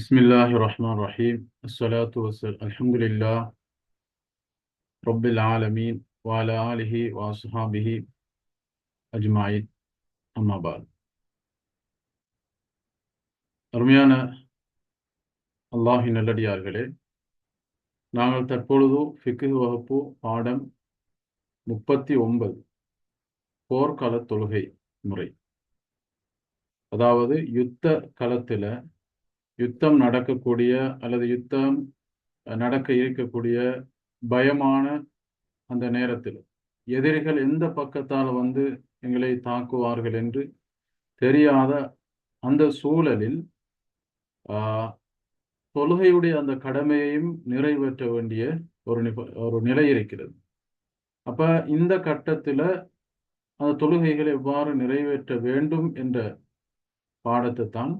بسم الله الرحمن الرحيم الصلاة والسلام الحمد لله رب العالمين وعلى آله وأصحابه أجمعين أما بعد அருமையான அல்லாஹின் நல்லடியார்களே நாங்கள் தற்பொழுது ஃபிக்கு வகுப்பு பாடம் முப்பத்தி ஒன்பது போர்க்கால தொழுகை முறை அதாவது யுத்த களத்துல யுத்தம் நடக்கக்கூடிய அல்லது யுத்தம் நடக்க இருக்கக்கூடிய பயமான அந்த நேரத்தில் எதிரிகள் எந்த பக்கத்தால் வந்து எங்களை தாக்குவார்கள் என்று தெரியாத அந்த சூழலில் தொழுகையுடைய அந்த கடமையையும் நிறைவேற்ற வேண்டிய ஒரு ஒரு நிலை இருக்கிறது. அப்ப இந்த கட்டத்துல அந்த தொழுகைகளை எவ்வாறு நிறைவேற்ற வேண்டும் என்ற பாடத்தை தான்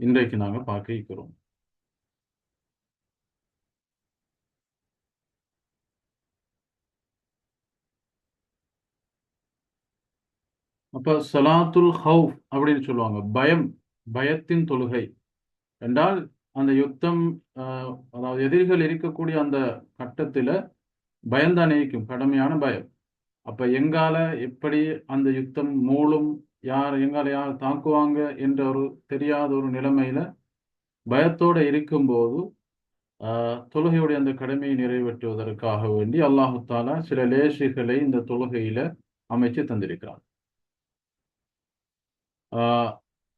இன்றைக்கு நாங்கள் பார்க்க இருக்கிறோம் அப்ப சலாத்துல் ஹவுப் அப்படின்னு சொல்லுவாங்க. பயம் பயத்தின் தொழுகை. என்றால் அந்த யுத்தம் அதாவது எதிரிகள் இருக்கக்கூடிய அந்த கட்டத்துல பயம்தான் இருக்கும் கடுமையான பயம். அப்ப எங்கால எப்படி அந்த யுத்தம் மூளும் யார் எங்களை யார் தாக்குவாங்க என்ற ஒரு தெரியாத ஒரு நிலைமையில பயத்தோட இருக்கும்போது தொழுகையுடைய அந்த கடமையை நிறைவேற்றுவதற்காக வேண்டி அல்லாஹு தாலா சில லேசுகளை இந்த தொழுகையில அமைச்சு தந்திருக்கிறார்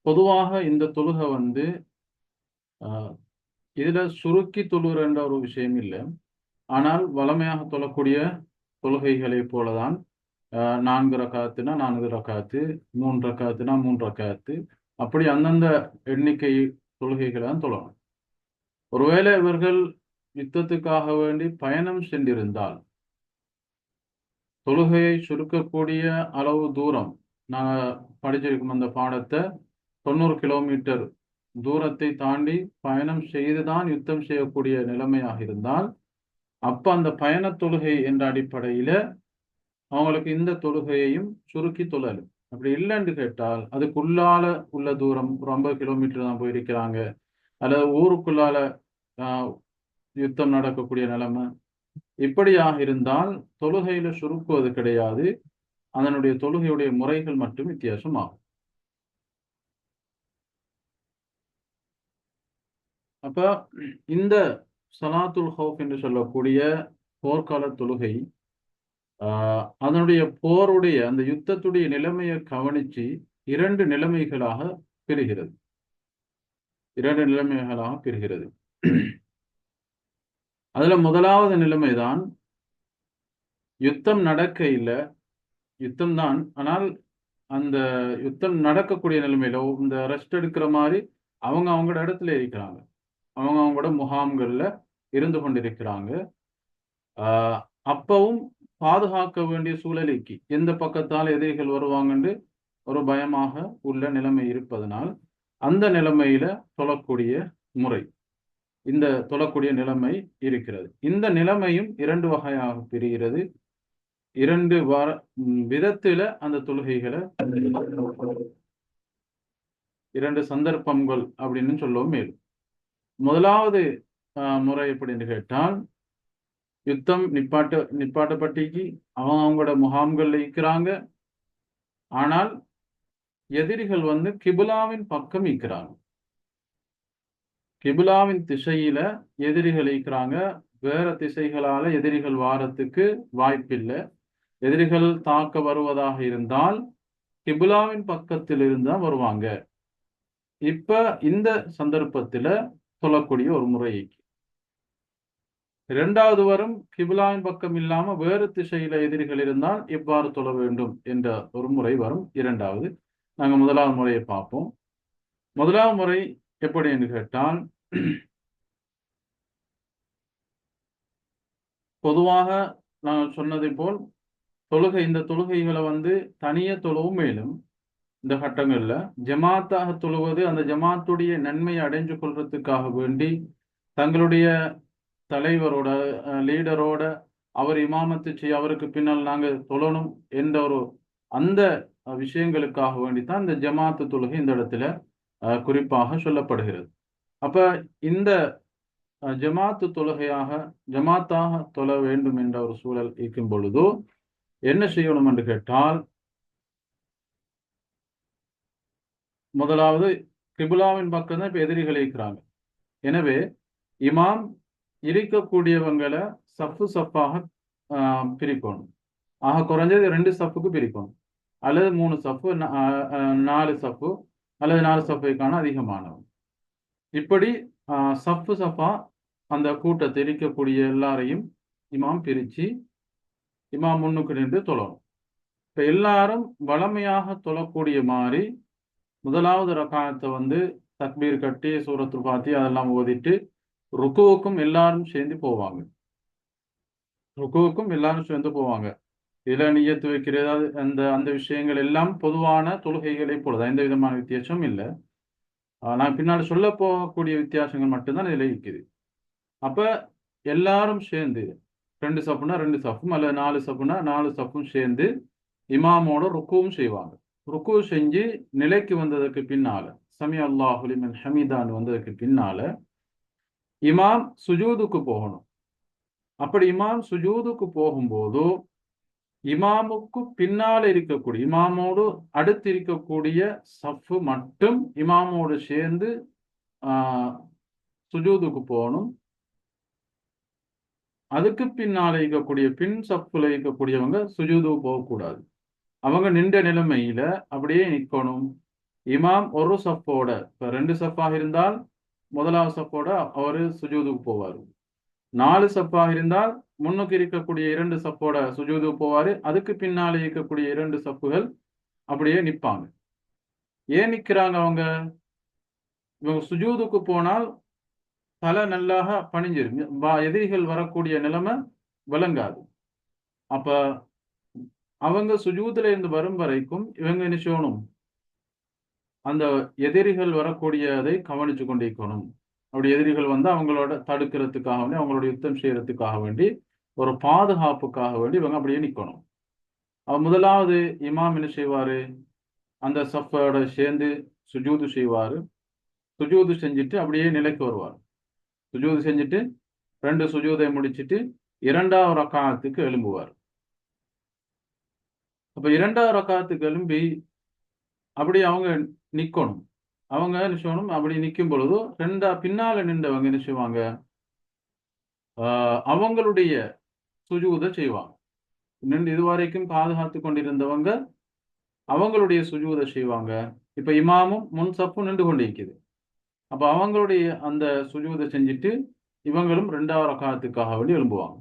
பொதுவாக இந்த தொழுகை வந்து இதுல சுருக்கி தொழுகிற ஒரு விஷயம் இல்லை. ஆனால் வளமையாக தொழக்கூடிய தொழுகைகளை போலதான் நான்கு ரக்காத்துனா நான்கு ரக்காத்து மூன்று ரக்காத்துனா மூன்று ரக்காத்து. அப்படி அந்தந்த எண்ணிக்கை தொழுகைகளை தான் தொழணும். ஒருவேளை இவர்கள் யுத்தத்துக்காக வேண்டி பயணம் சென்றிருந்தால் தொழுகையை சுருக்கக்கூடிய அளவு தூரம் நாங்கள் படிச்சிருக்கும் அந்த பாடத்தை தொண்ணூறு கிலோமீட்டர் தூரத்தை தாண்டி பயணம் செய்துதான் யுத்தம் செய்யக்கூடிய நிலைமையாக இருந்தால் அப்ப அந்த பயண தொழுகை என்ற அடிப்படையில அவங்களுக்கு இந்த தொழுகையையும் சுருக்கி தொழலும் அப்படி இல்லைன்னு கேட்டால் அதுக்குள்ளால உள்ள தூரம் ஒரு ஐம்பது கிலோமீட்டர் தான் போயிருக்கிறாங்க. அல்லது ஊருக்குள்ளால யுத்தம் நடக்கக்கூடிய நிலைமை. இப்படியாக இருந்தால் தொழுகையில சுருக்குவது கிடையாது. அதனுடைய தொழுகையுடைய முறைகள் மட்டும் வித்தியாசமாகும். அப்ப இந்த சலாத்துல் ஹவுப் என்று சொல்லக்கூடிய போர்க்கால தொழுகை அதனுடைய போருடைய அந்த யுத்தத்துடைய நிலைமையை கவனிச்சு இரண்டு நிலைமைகளாக பிரிகிறது. இரண்டு நிலைமைகளாக பிரிகிறது. அதுல முதலாவது நிலைமைதான் யுத்தம் நடக்க இல்லை யுத்தம் தான் ஆனால் அந்த யுத்தம் நடக்கக்கூடிய நிலைமையில இந்த ரெஸ்ட் எடுக்கிற மாதிரி அவங்க அவங்களோட இடத்துல இருக்கிறாங்க. அவங்க அவங்களோட முகாம்கள்ல இருந்து கொண்டிருக்கிறாங்க. ஆஹ் அப்பவும் பாதுகாக்க வேண்டிய சூழலுக்கு எந்த பக்கத்தால் எதிரிகள் வருவாங்கன்று ஒரு பயமாக உள்ள நிலைமை இருப்பதனால் அந்த நிலைமையில தொழக்கூடிய முறை. இந்த தொழக்கூடிய நிலைமை இருக்கிறது. இந்த நிலைமையும் இரண்டு வகையாக பிரிகிறது. இரண்டு வார விதத்துல அந்த தொழுகைகளை இரண்டு சந்தர்ப்பங்கள் அப்படின்னு சொல்லவும் மேலும். முதலாவது முறை எப்படின்னு கேட்டால் யுத்தம் நிப்பாட்ட நிப்பாட்டப்பட்டிக்கு அவங்க அவங்களோட முகாம்கள்ல இருக்கிறாங்க. ஆனால் எதிரிகள் வந்து கிபுலாவின் பக்கம் இருக்கிறாங்க. கிபுலாவின் திசையில எதிரிகள் இருக்கிறாங்க. வேற திசைகளால எதிரிகள் வாரத்துக்கு வாய்ப்பில்லை. எதிரிகள் தாக்க வருவதாக இருந்தால் கிபுலாவின் பக்கத்தில் இருந்தா வருவாங்க. இப்ப இந்த சந்தர்ப்பத்துல சொல்லக்கூடிய ஒரு முறை இரண்டாவது வரும் கிபிலாவின் பக்கம் இல்லாம வேறு திசையில எதிரிகள் இருந்தால் எவ்வாறு தொழ வேண்டும் என்ற ஒரு முறை வரும் இரண்டாவது. நாங்க முதலாவது முறையை பார்ப்போம். முதலாவது முறை எப்படி என்று கேட்டால் பொதுவாக நான் சொன்னதை போல் தொழுகை இந்த தொழுகைகளை வந்து தனிய தொழவும் மேலும் இந்த கட்டங்கள்ல ஜமாத்தாக தொழுவது அந்த ஜமாத்துடைய நன்மையை அடைஞ்சு கொள்றதுக்காக வேண்டி தங்களுடைய தலைவரோட லீடரோட அவர் இமாமத்து செய்ய அவருக்கு பின்னால் நாங்க தொழணும் என்ற ஒரு அந்த விஷயங்களுக்காக வேண்டித்தான் இந்த ஜமாத்து தொழுகை இந்த இடத்துல குறிப்பாக சொல்லப்படுகிறது. அப்ப இந்த ஜமாத்து தொழுகையாக ஜமாத்தாக தொழ வேண்டும் என்ற ஒரு சூழல் இருக்கும் பொழுது என்ன செய்யணும் என்று கேட்டால் முதலாவது கிபுலாவின் பக்கம் தான் இப்ப எதிரிகள் இருக்கிறாங்க. எனவே இமாம் இருக்கக்கூடியவங்களை சஃப்பு சப்பாக ஆஹ், பிரிக்கணும். ஆக குறைஞ்சது ரெண்டு சப்புக்கு பிரிக்கணும். அல்லது மூணு சஃப்பு நாலு சப்பு அல்லது நாலு சப்புக்கான அதிகமானவன். இப்படி ஆஹ், சஃப்பு அந்த கூட்டத்தை இருக்கக்கூடிய எல்லாரையும் இமாம் பிரித்து இமாம் முன்னுக்கு நின்று தொழணும். இப்போ எல்லாரும் வளமையாக தொழக்கூடிய மாதிரி முதலாவது ரகாயத்தை வந்து தக்பீர் கட்டி சூரத்து பாத்தி அதெல்லாம் ஓதிட்டு ருக்குவுக்கும் எல்லாரும் சேர்ந்து போவாங்க. ருக்குவுக்கும் எல்லாரும் சேர்ந்து போவாங்க. இதில் நியத்து வைக்கிறது அந்த அந்த விஷயங்கள் எல்லாம் பொதுவான தொழுகைகளை போலதான். எந்த விதமான வித்தியாசமும் இல்லை. நான் பின்னால் சொல்ல போகக்கூடிய வித்தியாசங்கள் மட்டும்தான் இதில் இருக்குது. அப்ப எல்லாரும் சேர்ந்து ரெண்டு சப்புனா ரெண்டு சப்பும் அல்லது நாலு சப்புனா நாலு சப்பும் சேர்ந்து இமாமோட ருக்குவும் செய்வாங்க. ருக்கு செஞ்சு நிலைக்கு வந்ததுக்கு பின்னால சமி அல்லாஹுலிமன் ஹமீதான் வந்ததுக்கு பின்னால இமாம் சுஜூதுக்கு போகணும் அப்படி இமாம் சுஜூதுக்கு போகும்போது இமாமுக்கு பின்னால இருக்கக்கூடிய இமாமோடு அடுத்து இருக்கக்கூடிய சஃப்பு மட்டும் இமாமோடு சேர்ந்து ஆஹ், சுஜூதுக்கு போகணும் அதுக்கு பின்னால் இருக்கக்கூடிய பின் சஃப்புல இருக்கக்கூடியவங்க சுஜூதுக்கு போகக்கூடாது அவங்க நின்ற நிலைமையில அப்படியே நிற்கணும் இமாம் ஒரு சப்போட இப்ப ரெண்டு சஃப்பாக இருந்தால் முதலாவது சப்போட அவரு சுஜூதுக்கு போவாரு. நாலு சப்பாக இருந்தால் முன்னுக்கு இருக்கக்கூடிய இரண்டு சப்போட சுஜூதுக்கு போவாரு. அதுக்கு பின்னால இருக்கக்கூடிய இரண்டு சப்புகள் அப்படியே நிப்பாங்க. ஏன் நிக்கிறாங்க அவங்க? இவங்க சுஜூதுக்கு போனால் தலை நல்லாக பணிஞ்சிரும். எதிரிகள் வரக்கூடிய நிலைமை விளங்காது. அப்ப அவங்க சுஜூதுல இருந்து வரும் வரைக்கும் இவங்க என்ன செய்யணும்? அந்த எதிரிகள் வரக்கூடியதை கவனிச்சு கொண்டிருக்கணும். அப்படி எதிரிகள் வந்து அவங்களோட தடுக்கிறதுக்காக வேண்டி அவங்களோட யுத்தம் செய்யறதுக்காக வேண்டி ஒரு பாதுகாப்புக்காக வேண்டி இவங்க அப்படியே நிற்கணும் முதலாவது இமாம் என்ன செய்வாரு? அந்த சஃபோட சேர்ந்து சுஜூது செய்வாரு. சுஜூது செஞ்சுட்டு அப்படியே நிலைக்கு வருவார். சுஜூது செஞ்சுட்டு ரெண்டு சுஜூதை முடிச்சிட்டு இரண்டாவது ரக்காத்துக்கு எழும்புவார். அப்ப இரண்டாவது ரக்காத்துக்கு எழும்பி அப்படி அவங்க நிக்கணும். அவங்க என்ன செய்யணும்? அப்படி நிக்கும் பொழுது ரெண்டா பின்னால நின்றவங்க என்ன செய்வாங்க? ஆஹ் அவங்களுடைய சுஜூதை செய்வாங்க. நின்று இதுவரைக்கும் பாதுகாத்து கொண்டிருந்தவங்க அவங்களுடைய சுஜூதை செய்வாங்க. இப்ப இமாமும் முன் சப்பும் நின்று கொண்டிருக்குது. அப்ப அவங்களுடைய அந்த சுஜூதை செஞ்சுட்டு இவங்களும் ரெண்டாவது ரகாத்துக்காக வேண்டி எழும்புவாங்க.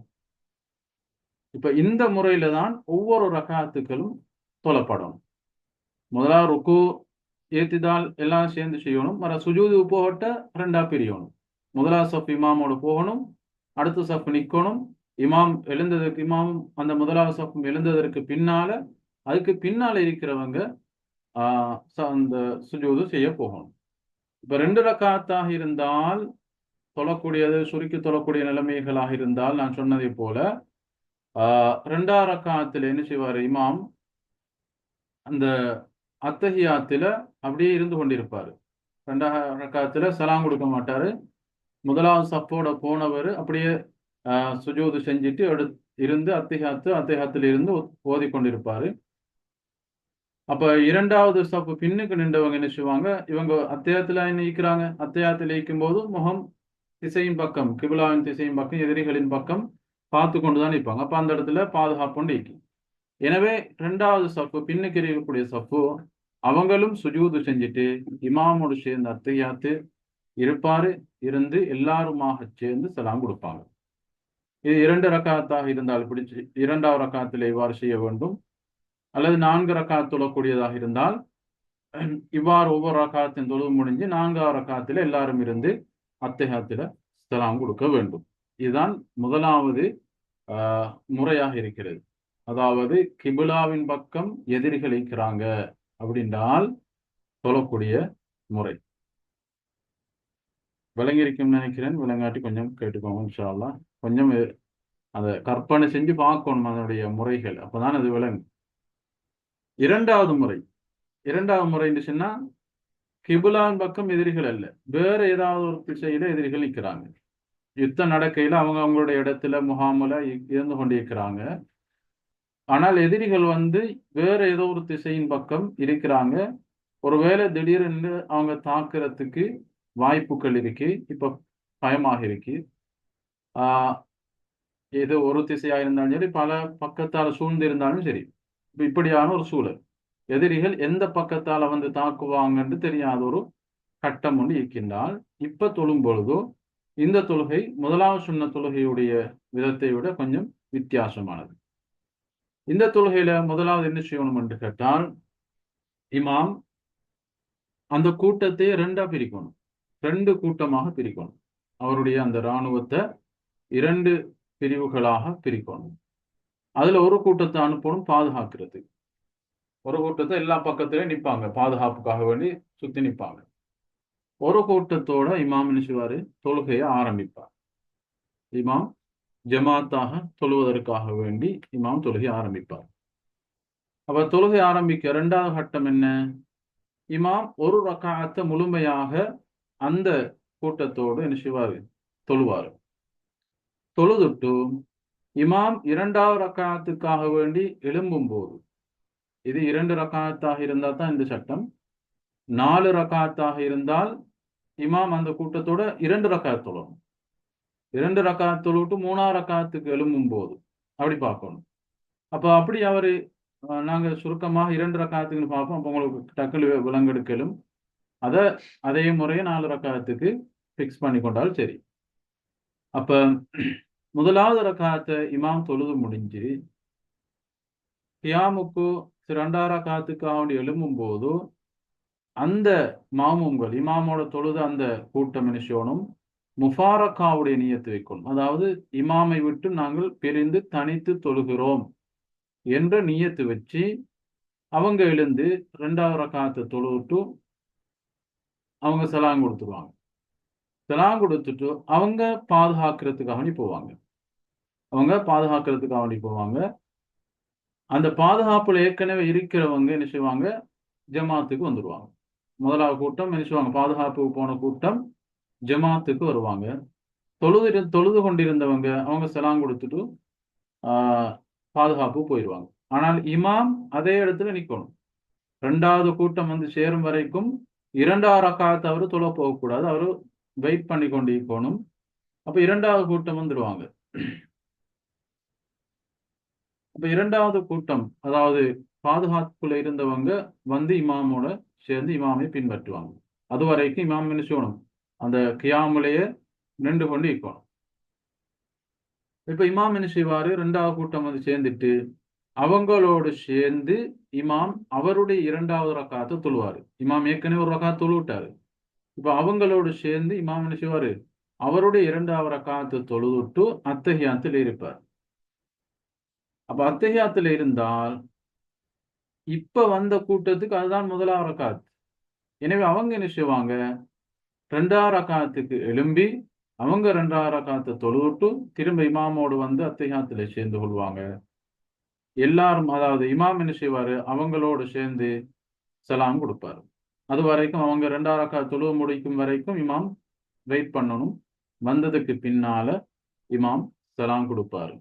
இப்ப இந்த முறையில தான் ஒவ்வொரு ரகாத்துக்களும் தொலைப்படணும் முதலாவது ருக்கு ஏத்திதால் எல்லாம் சேர்ந்து செய்யணும். வர சுஜூது போகட்ட ரெண்டா பிரியணும். முதலாவது சப் இமாமோட போகணும் அடுத்த சப் நிக்கணும். இமாம் எழுந்ததற்கு இமாமும் அந்த முதலாவது சப்பும் எழுந்ததற்கு பின்னால அதுக்கு பின்னால இருக்கிறவங்க ஆஹ் ச- அந்த சுஜூது செய்ய போகணும். இப்ப ரெண்டு ரக்காத்தாக இருந்தால் தொழக்கூடியது சுருக்கி தொழக்கூடிய நிலைமைகளாக இருந்தால் நான் சொன்னதை போல ஆஹ் ரெண்டாம் ரக்காத்துல என்ன செய்வார் இமாம்? அந்த அத்தஹியாத்துல அப்படியே இருந்து கொண்டிருப்பாரு. ரெண்டாவது ரக்காத்துல சலாம் கொடுக்க மாட்டாரு. முதலாவது சப்போட போனவர் அப்படியே ஆஹ் சுஜூது செஞ்சுட்டு எடு இருந்து அத்திஹாத்து அத்திஹாத்துல இருந்து ஓதி கொண்டிருப்பாரு அப்ப இரண்டாவது சப்பு பின்னுக்கு நின்றவங்க என்ன செய்வாங்க? இவங்க அத்தியாயத்துல நீக்கிறாங்க ஈக்கிறாங்க அத்தியாயத்தில் போது முகம் திசையின் பக்கம் கிபிலாவின் திசையின் பக்கம் எதிரிகளின் பக்கம் பார்த்து கொண்டுதான் நிற்பாங்க. அப்ப அந்த இடத்துல பாதுகாப்பு நீக்கும் எனவே ரெண்டாவது சப்பு பின்னுக்கு இருக்கக்கூடிய சப்பு அவங்களும் சுஜூது செஞ்சுட்டு இமாமோடு சேர்ந்து அத்தையாத்து இருப்பாரு இருந்து எல்லாருமாக சேர்ந்து சலாம் கொடுப்பாங்க. இது இரண்டு ரக்காத்தாக இருந்தால் பிடிச்சு இரண்டாவது ரக்காத்தில் இவ்வாறு செய்ய வேண்டும். அல்லது நான்கு ரக்காத் தொழக்கூடியதாக இருந்தால் இவ்வாறு ஒவ்வொரு ரக்காத்தின் தொழுவு முடிஞ்சு நான்காவது ரக்காத்தில் எல்லாரும் இருந்து அத்தையாத்துல சலாம் கொடுக்க வேண்டும். இதுதான் முதலாவது ஆஹ், முறையாக இருக்கிறது. அதாவது கிபுலாவின் பக்கம் எதிரிகள் இருக்கிறாங்க அப்படின்றால் சொல்லக்கூடிய முறை. விளங்கியிருக்கும்னு நினைக்கிறேன். விளங்காட்டி கொஞ்சம் கேட்டுக்கோங்க கொஞ்சம் அதை கற்பனை செஞ்சு பார்க்கணும் அதனுடைய முறைகள். அப்பதான் அது விளங்கும். இரண்டாவது முறை. இரண்டாவது முறைன்னு சொன்னா கிபுலான் பக்கம் எதிரிகள் அல்ல. வேற ஏதாவது ஒரு திசையில எதிரிகள் நிற்கிறாங்க. யுத்தம் நடக்கையில அவங்க அவங்களுடைய இடத்துல முகாமில் இருந்து கொண்டிருக்கிறாங்க. ஆனால் எதிரிகள் வந்து வேற ஏதோ ஒரு திசையின் பக்கம் இருக்கிறாங்க. ஒருவேளை திடீரென்று அவங்க தாக்குறதுக்கு வாய்ப்புகள் இருக்கு. இப்ப பயமாக இருக்கு. ஆஹ் இது ஒரு திசையா இருந்தாலும் சரி பல பக்கத்தால் சூழ்ந்து இருந்தாலும் சரி இப்படியான ஒரு சூழல். எதிரிகள் எந்த பக்கத்தால வந்து தாக்குவாங்கன்னு தெரியாத ஒரு கட்டம் ஒன்று இருக்கின்றால் இப்ப தொழும் பொழுதோ இந்த தொழுகை முதலாவது சொன்ன தொழுகையுடைய விதத்தை விட கொஞ்சம் வித்தியாசமானது. இந்த தொழுகையில முதலாவது என்ன செய்யணும் என்று கேட்டால் இமாம் அந்த கூட்டத்தை ரெண்டா பிரிக்கணும். ரெண்டு கூட்டமாக பிரிக்கணும். அவருடைய அந்த இராணுவத்தை இரண்டு பிரிவுகளாக பிரிக்கணும். அதுல ஒரு கூட்டத்தை அனுப்பணும் பாதுகாக்கிறது. ஒரு கூட்டத்தை எல்லா பக்கத்துலயும் நிற்பாங்க பாதுகாப்புக்காக வேண்டி சுத்தி நிற்பாங்க ஒரு கூட்டத்தோட இமாம் நினைச்சுவாரு தொழுகையை ஆரம்பிப்பார். இமாம் ஜமாத்தாக தொழுவதற்காக வேண்டி இமாம் தொழுகை ஆரம்பிப்பார். அப்ப தொழுகை ஆரம்பிக்க இரண்டாவது கட்டம் என்ன? இமாம் ஒரு ரக்காத்தை முழுமையாக அந்த கூட்டத்தோடு என்ன செய்வார்? தொழுவாரு. தொழுதுட்டு இமாம் இரண்டாவது ரக்காத்துக்காக வேண்டி எழும்பும் போது இது இரண்டு ரக்காத்தாக இருந்தால் தான் இந்த சட்டம். நாலு ரக்காத்தாக இருந்தால் இமாம் அந்த கூட்டத்தோட இரண்டு ரக்காத் தொழணும். இரண்டு ரக்காத் தொழுவிட்டு மூணாவது ரக்காத்துக்கு எழும்பும் போது அப்படி பார்க்கணும். அப்போ அப்படி அவரு நாங்கள் நாங்க சுருக்கமாக இரண்டு ரக்காத்துக்குன்னு பார்ப்போம். அப்போ உங்களுக்கு டக்குனு விலங்கெடுக்கலும். அதை அதே முறையை நாலு ரக்காத்துக்கு ஃபிக்ஸ் பண்ணி கொண்டால் சரி. அப்ப முதலாவது ரக்காத்தை இமாம் தொழுது முடிஞ்சு கியாமுக்கு ரெண்டாவது ரக்காத்துக்காக வேண்டி எழும்பும் போது அந்த மாமும்கள் இமாமோட தொழுது அந்த கூட்டம் மனுஷனும் முஃபாரக்காவுடைய நியத்து வைக்கணும். அதாவது இமாமை விட்டு நாங்கள் பிரிந்து தனித்து தொழுகிறோம் என்ற நியத்து வச்சு அவங்க எழுந்து ரெண்டாவது ரக்காத்தை தொழுவிட்டு அவங்க சலாம் கொடுத்துருவாங்க. சலாம் கொடுத்துட்டு அவங்க பாதுகாக்கிறதுக்காக வேண்டி போவாங்க. அவங்க பாதுகாக்கிறதுக்காக வேண்டி போவாங்க. அந்த பாதுகாப்புல ஏற்கனவே இருக்கிறவங்க என்ன செய்வாங்க? ஜமாத்துக்கு வந்துடுவாங்க முதலாவது கூட்டம் என்ன செய்வாங்க? பாதுகாப்புக்கு போன கூட்டம் ஜமாத்துக்கு வருவாங்க. தொழுது தொழுது கொண்டிருந்தவங்க அவங்க செலாம் கொடுத்துட்டு ஆஹ் பாதுகாப்பு போயிடுவாங்க ஆனால் இமாம் அதே இடத்துல நிக்கணும். ரெண்டாவது கூட்டம் வந்து சேரும் வரைக்கும் இரண்டாவது ரக்காத்து அவரு தொழ போகக்கூடாது. அவரு வெயிட் பண்ணி கொண்டு இருக்கணும் அப்ப இரண்டாவது கூட்டம் வந்துடுவாங்க இப்போ இரண்டாவது கூட்டம் அதாவது பாதுகாப்புல இருந்தவங்க வந்து இமாமோட சேர்ந்து இமாமை பின்பற்றுவாங்க. அது வரைக்கும் இமாம் என்ன செய்யணும்? அந்த கியாமுலையே நின்று கொண்டு இருக்கணும் இப்ப இமாம் என்ன செய்வாரு? ரெண்டாவது கூட்டம் வந்து சேர்ந்துட்டு அவங்களோடு சேர்ந்து இமாம் அவருடைய இரண்டாவது ரக்காத்தை தொழுவாரு. இமாம் ஏற்கனவே ஒரு ரக்காத் தொழுவிட்டாரு. இப்ப அவங்களோடு சேர்ந்து இமாம் என்ன செய்வாரு? அவருடைய இரண்டாவது ரக்காத்தை தொழுதுட்டு அத்தகையாத்தில் இருப்பார். அப்ப அத்தகையாத்தில் இருந்தால் இப்ப வந்த கூட்டத்துக்கு அதுதான் முதலாவது ரக்காத். எனவே அவங்க என்ன செய்வாங்க? ரெண்டாவது ரக்காத்துக்கு எழும்பி அவங்க ரெண்டாவது ரக்காத்தை தொழுவிட்டு திரும்ப இமாமோடு வந்து அத்தியாத்துல சேர்ந்து கொள்வாங்க. எல்லாரும் அதாவது இமாம் என்ன செய்வாரு? அவங்களோடு சேர்ந்து சலாம் கொடுப்பாரு. அது வரைக்கும் அவங்க ரெண்டாவது ரக்கா தொழுவ முடிக்கும் வரைக்கும் இமாம் வெயிட் பண்ணணும். வந்ததுக்கு பின்னால இமாம் சலாம் கொடுப்பாரு.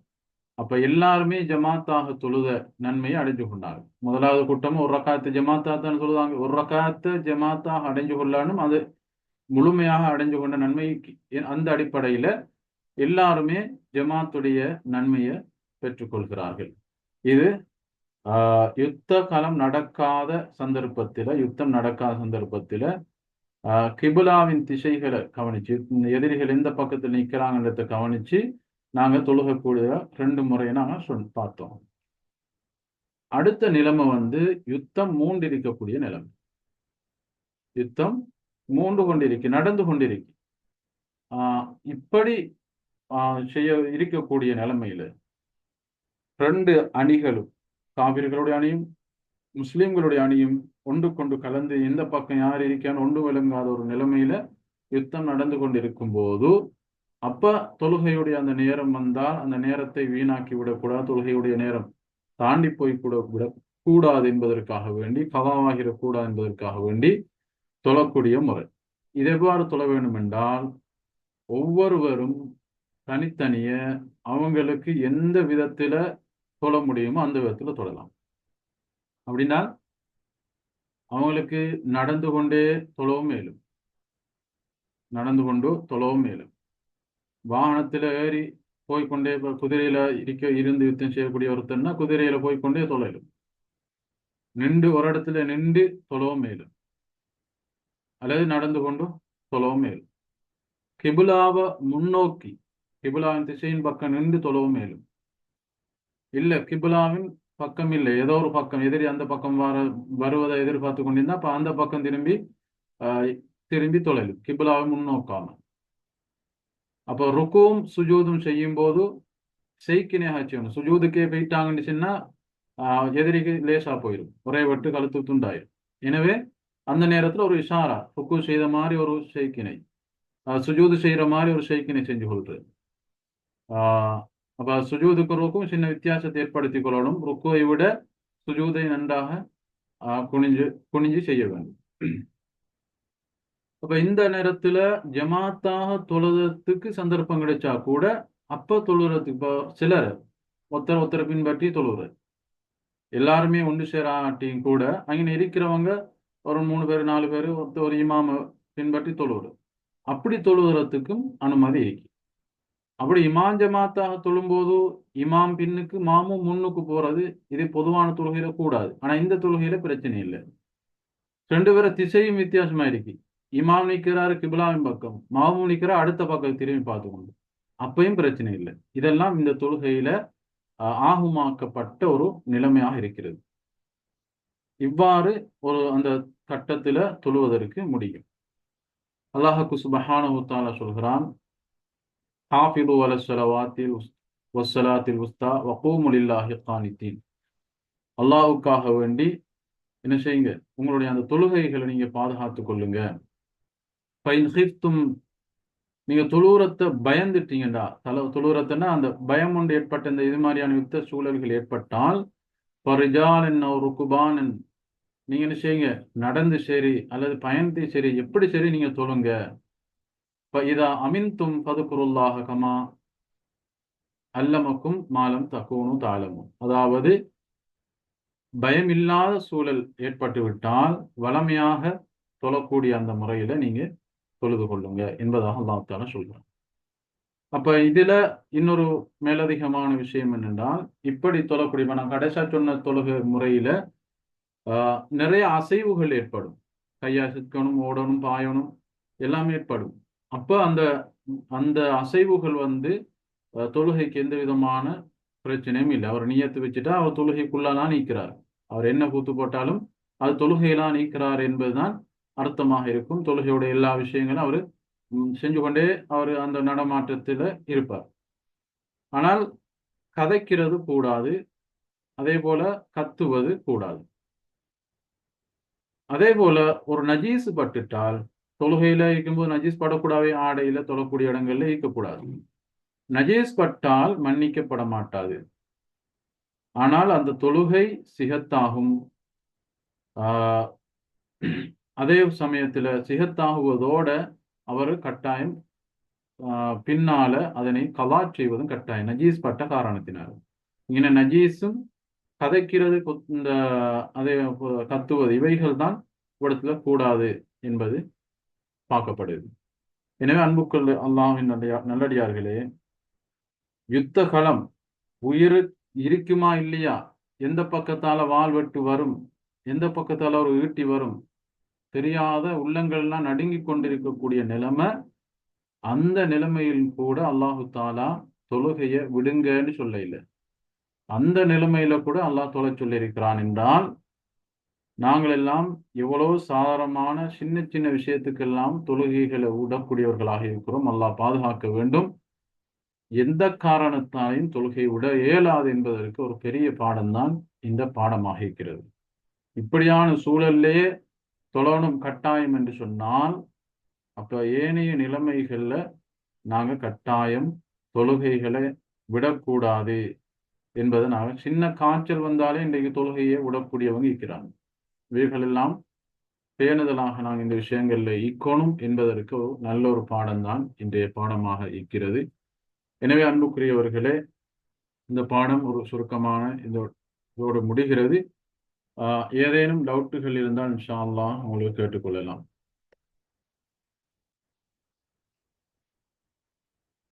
அப்ப எல்லாருமே ஜமாத்தாக தொழுத நன்மையை அடைஞ்சு கொண்டாங்க. முதலாவது கூட்டமும் ஒரு ரக்காத்து ஜமாத்தா தான் சொல்லுவாங்க ஒரு ரக்காத்து ஜமாத்தாக அடைஞ்சு கொள்ளணும் அது முழுமையாக அடைஞ்சு கொண்ட நன்மைக்கு அந்த அடிப்படையில எல்லாருமே ஜமாத்துடைய நன்மையை பெற்றுக்கொள்கிறார்கள். இது ஆஹ் யுத்த காலம் நடக்காத சந்தர்ப்பத்தில யுத்தம் நடக்காத சந்தர்ப்பத்தில ஆஹ் கிபுலாவின் திசைகளை கவனிச்சு இந்த எதிரிகள் எந்த பக்கத்தில் நிற்கிறாங்கன்றத கவனிச்சு நாங்க தொழுகக்கூடிய ரெண்டு முறையை நாங்க சொல் பார்த்தோம். அடுத்த நிலைமை வந்து யுத்தம் மூண்டிருக்கக்கூடிய நிலைமை. யுத்தம் மூண்டு கொண்டிருக்கு நடந்து கொண்டிருக்கு. ஆஹ் இப்படி ஆஹ் செய்ய இருக்கக்கூடிய நிலைமையில ரெண்டு அணிகளும் காவிர்களுடைய அணியும் முஸ்லிம்களுடைய அணியும் ஒன்று கொண்டு கலந்து எந்த பக்கம் யார் இருக்கான்னு ஒன்று விளங்காத ஒரு நிலைமையில யுத்தம் நடந்து கொண்டிருக்கும் போது அப்ப தொழுகையுடைய அந்த நேரம் வந்தால் அந்த நேரத்தை வீணாக்கி விடக்கூடாது தொழுகையுடைய நேரம் தாண்டி போய் கூட விடக்கூடாது என்பதற்காக வேண்டி கவாவாகிடக்கூடாது என்பதற்காக வேண்டி தொழக்கூடிய முறை. இது எவ்வாறு தொழ வேண்டும் என்றால் ஒவ்வொருவரும் தனித்தனிய அவங்களுக்கு எந்த விதத்துல தொழ முடியுமோ அந்த விதத்துல தொழலாம். அப்படின்னா அவங்களுக்கு நடந்து கொண்டே தொழவும் மேலும். நடந்து கொண்டு தொழவும் மேலும். வாகனத்துல ஏறி போய்கொண்டே இப்போ குதிரையில இருக்க இருந்து யுத்தம் செய்யக்கூடிய ஒருத்தன்னா குதிரையில போய்கொண்டே தொழலும். நின்று ஒரு இடத்துல நின்று தொழவும் மேலும். அல்லது நடந்து கொண்டு தொழவும் மேலும். கிபுலாவை முன்னோக்கி கிபுலாவின் திசையின் பக்கம் நின்று தொழவும் மேலும். இல்ல கிபுலாவின் பக்கம் இல்லை. ஏதோ ஒரு பக்கம் எதிரி அந்த பக்கம் வர வருவதை எதிர்பார்த்து கொண்டிருந்தா அப்ப அந்த பக்கம் திரும்பி திரும்பி தொழலும். கிபுலாவை முன்னோக்காம அப்போ ருக்கும் சுஜூதும் செய்யும் போது செய்கினே ஆச்சு சுஜூதுக்கே போயிட்டாங்கன்னு சொன்னா எதிரிக்கு லேசா போயிடும் ஒரே வட்டு கழுத்து துண்டாயிரும். எனவே அந்த நேரத்துல ஒரு இஷாரா ருக்கு செய்த மாதிரி ஒரு செய்கினை சுஜூது செய்யற மாதிரி ஒரு செய்கினை செஞ்சு கொள்றது ஆஹ் அப்ப சுஜூதுக்கு ருக்கும் சின்ன வித்தியாசத்தை ஏற்படுத்தி கொள்ளணும். ருக்குவை விட சுஜூதை நன்றாக குனிஞ்சு குனிஞ்சு செய்ய வேண்டும். அப்ப இந்த நேரத்துல ஜமாத்தாக தொழுறதுக்கு சந்தர்ப்பம் கிடைச்சா கூட அப்ப தொழுறதுக்கு இப்போ சிலர் ஒருத்தர் ஒருத்தரை பின்பற்றி தொழுவுறது எல்லாருமே ஒன்று சேராட்டியும் கூட அங்கே இருக்கிறவங்க ஒரு மூணு பேர் நாலு பேர் ஒருத்தர் ஒரு இமாம பின்பற்றி தொழுவுறது அப்படி தொழுகிறதுக்கும் அனுமதி இருக்கு. அப்படி இமாம் ஜமாத்தாக தொழும்போது இமாம் பின்னுக்கு மாமும் முன்னுக்கு போறது இது பொதுவான தொழுகையில கூடாது. ஆனா இந்த தொழுகையில பிரச்சனை இல்லை. ரெண்டு பேரை திசையும் வித்தியாசமா இருக்கு. இமாம் நிற்கிறாரு கிபிலாவின் பக்கம் மாமும் நிற்கிற அடுத்த பக்கம் திரும்பி பார்த்துக்கொண்டு. அப்பயும் பிரச்சனை இல்லை. இதெல்லாம் இந்த தொழுகையில ஆகுமாக்கப்பட்ட ஒரு நிலைமையாக இருக்கிறது. இவ்வாறு ஒரு அந்த கட்டத்துல தொழுவதற்கு முடியும். அல்லாஹு சுபஹானஹுத்தாலா சொல்கிறான் ஹாஃபிது அல சலவாத்தில் வசலாத்தில் உஸ்தா வகூமுலில்லாஹி கானித்தீன் அல்லாஹுக்காக வேண்டி என்ன செய்யுங்க உங்களுடைய அந்த தொழுகைகளை நீங்க பாதுகாத்து கொள்ளுங்க. நீங்க தொழுவுரத்தை பயந்துட்டீங்கடா தல தொழுவுரத்தைன்னா அந்த பயம் ஒன்று ஏற்பட்ட இந்த இது மாதிரியான யுத்த சூழல்கள் ஏற்பட்டால் பரிஜால் என்ன ருக்குபான் நீங்க என்ன செய்யுங்க? நடந்து சரி அல்லது பயணத்தை சரி. எப்படி சரி? நீங்க தொழுங்க இதா அமின்தும் பதுக்குருல்லாக கமா அல்லமக்கும் மாலம் தக்கோனும் தாளமும் அதாவது பயமில்லாத சூழல் ஏற்பட்டு விட்டால் வளமையாக தொழக்கூடிய அந்த முறையில நீங்க தொழுது கொள்ளுங்க என்பதாக அல்லாத்தால சொல்றான். அப்ப இதுல இன்னொரு மேலதிகமான விஷயம் என்னென்றால் இப்படி தொழக்கூடிய நான் கடைசா சொன்ன தொழுகு முறையில நிறைய அசைவுகள் ஏற்படும். கையா சிக்கணும் ஓடணும் பாயணும் எல்லாமே ஏற்படும். அப்ப அந்த அந்த அசைவுகள் வந்து தொழுகைக்கு எந்த விதமான பிரச்சனையும் இல்லை. அவர் நியத்து வச்சுட்டா அவர் தொழுகைக்குள்ளதான் நீக்கிறார். அவர் என்ன கூத்து போட்டாலும் அது தொழுகையெல்லாம் நீக்கிறார் என்பதுதான் அர்த்தமாக இருக்கும். தொழுகையோட எல்லா விஷயங்களும் அவர் செஞ்சு கொண்டே அவர் அந்த நடமாட்டத்தில் இருப்பார். ஆனால் கதைக்கிறது கூடாது. அதே போல கத்துவது கூடாது. அதே போல ஒரு நஜீஸ் பட்டுட்டால் தொழுகையில இருக்கும்போது நஜீஸ் படக்கூடாது ஆடையில தொழக்கூடிய இடங்கள்ல இருக்கக்கூடாது நஜீஸ் பட்டால் மன்னிக்கப்பட மாட்டாது. ஆனால் அந்த தொழுகை சிகத்தாகும். ஆஹ் அதே சமயத்துல சிகத்தாகுவதோட அவர் கட்டாயம் பின்னால அதனை கலா செய்வதும் கட்டாயம். நஜீஸ் பட்ட காரணத்தினார் இங்கே நஜீஸும் கதைக்கிறது இந்த அதே கத்துவது இவைகள் தான் இடத்துல கூடாது என்பது பார்க்கப்படுது எனவே அன்புக்குள் அல்லாஹின் நல்லடியார்களே யுத்த களம் உயிர் இருக்குமா இல்லையா? எந்த பக்கத்தால வாழ்வெட்டு வரும்? எந்த பக்கத்தால ஒரு ஈட்டி வரும்? தெரியாத உள்ளங்கள்லாம் நடுங்கி கொண்டிருக்கக்கூடிய நிலைமை அந்த நிலைமையில் கூட அல்லாஹு தாலா தொழுகைய விடுங்கன்னு சொல்ல இல்லை அந்த நிலைமையில கூட அல்லாஹ் தொலை சொல்லியிருக்கிறான் என்றால் நாங்கள் எல்லாம் எவ்வளவு சாதாரணமான சின்ன சின்ன விஷயத்துக்கெல்லாம் தொழுகைகளை விடக்கூடியவர்களாக இருக்கிறோம். அல்லாஹ் பாதுகாக்க வேண்டும். எந்த காரணத்தாலையும் தொழுகை விட இயலாது என்பதற்கு ஒரு பெரிய பாடம்தான் இந்த பாடமாக இருக்கிறது. இப்படியான சூழல்லே தொழணும் கட்டாயம் என்று சொன்னால் அப்ப ஏனைய நிலைமைகள்ல நாங்கள் கட்டாயம் தொழுகைகளை விடக்கூடாது. என்பதனால் நாங்கள் சின்ன காய்ச்சல் வந்தாலே இன்றைக்கு தொழுகையை விடக்கூடியவங்க இருக்கிறாங்க. இவைகளெல்லாம் பேணுதலாக நாங்கள் இந்த விஷயங்கள்ல ஈக்கணும் என்பதற்கு ஒரு நல்ல ஒரு பாடம்தான் இன்றைய பாடமாக இருக்கிறது. எனவே அன்புக்குரியவர்களே இந்த பாடம் ஒரு சுருக்கமான இந்த இதோடு முடிகிறது. ஆஹ் ஏதேனும் டவுட்டுகள் இருந்தால் இன்ஷா அல்லாஹ் உங்களுக்கு கேட்டுக்கொள்ளலாம்.